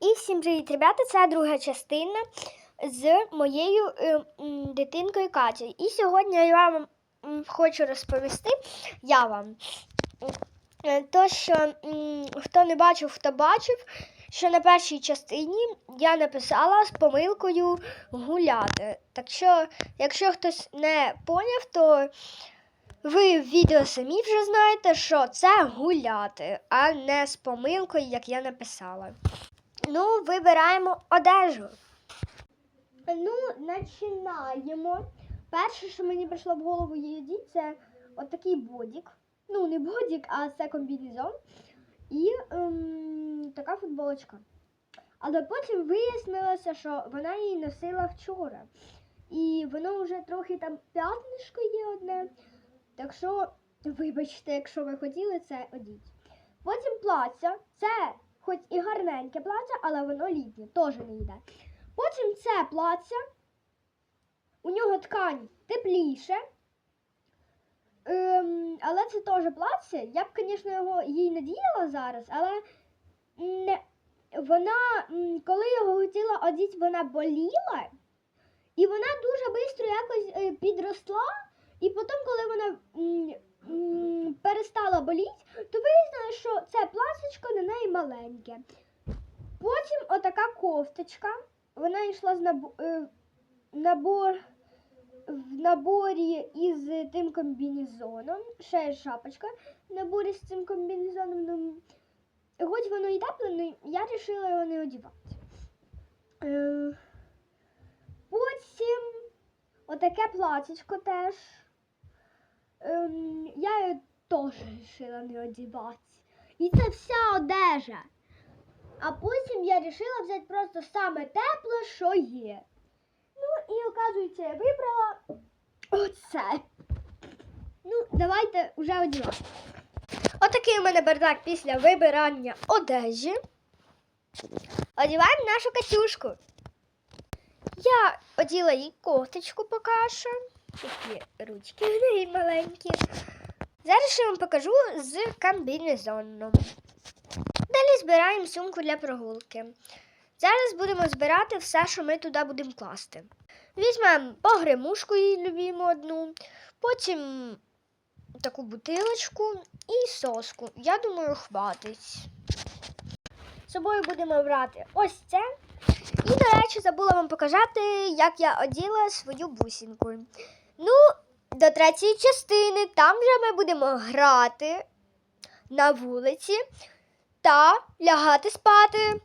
І всім привіт, ребята! Це друга частина з моєю е, м, дитинкою Катєю. І сьогодні я вам хочу розповісти я вам. е, То, що м, хто не бачив, хто бачив, що на першій частині я написала з помилкою гуляти. Так що, якщо хтось не поняв, то ви в відео самі вже знаєте, що це гуляти, а не з помилкою, як я написала. Ну, вибираємо одежу. Ну, починаємо. Перше, що мені прийшло в голову її, це отакий бодік. Ну, не бодік, а це комбінезон. І ем, така футболочка. Але потім вияснилося, що вона її носила вчора. І воно вже трохи там п'ятнишко є одне. Так що, вибачте, якщо ви хотіли, це одіть. Потім плаття. Це хоч і гарненьке плаття, але воно літнє, теж не йде. Потім це плаття. У нього ткань тепліше. Ем, але це теж плаття. Я б, звісно, його їй надіяла зараз, але не, вона, коли його хотіла одіти, вона боліла. І вона дуже швидко якось е, підросла. І потім, коли вона м, м, перестала боліти, то що це пласочко на неї маленьке. Потім отака кофточка. Вона йшла з набо, е, набор, в наборі із тим комбінезоном. Ще шапочка в наборі з цим комбінезоном. Ну, хоч воно і тепле, але я вирішила його не одягати. Е, потім отаке платічко теж. Теж вирішила не одягати. І це вся одежа. А потім я вирішила взяти просто саме тепле, що є. Ну, і оказується, я вибрала оце. Ну, давайте вже одягати. Отакий у мене бардак після вибирання одежі. Одіваємо нашу Катюшку. Я оділа їй кофточку поки що. Такі ручки в неї маленькі. Зараз я вам покажу з комбінезоном. Далі збираємо сумку для прогулки. Зараз будемо збирати все, що ми туди будемо класти. Візьмемо погремушку її любимо одну, потім таку бутилочку і соску. Я думаю, хватить. З собою будемо брати ось це. І, до речі, забула вам показати, як я оділа свою бусинку. Ну, до третьої частини там вже ми будемо грати на вулиці та лягати спати.